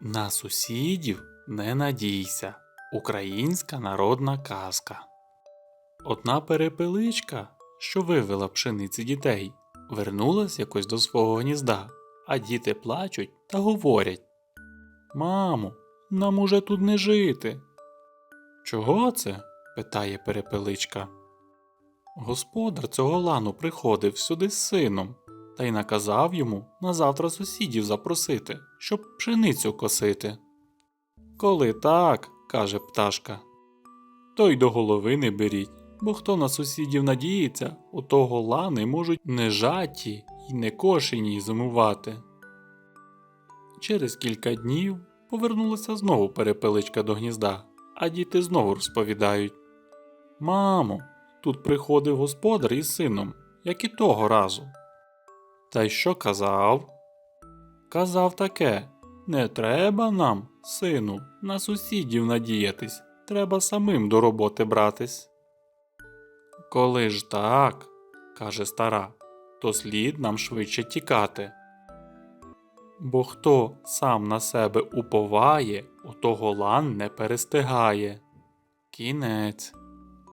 На сусідів не надійся. Українська народна казка. Одна перепеличка, що вивела пшениці дітей, вернулась якось до свого гнізда, а діти плачуть та говорять: Мамо, нам уже тут не жити. Чого це? питає перепеличка. Господар цього лану приходив сюди з сином та й наказав йому на завтра сусідів запросити, щоб пшеницю косити. Коли так, каже пташка, то й до голови не беріть, бо хто на сусідів надіється, у того лани можуть не жаті й не кошені зимувати. Через кілька днів повернулася знову перепеличка до гнізда, а діти знову розповідають Мамо, тут приходив господар із сином, як і того разу. Та й що казав? Казав таке не треба нам, сину, на сусідів надіятись, треба самим до роботи братись. Коли ж так, каже стара, то слід нам швидше тікати. Бо хто сам на себе уповає, у того лан не перестигає. Кінець.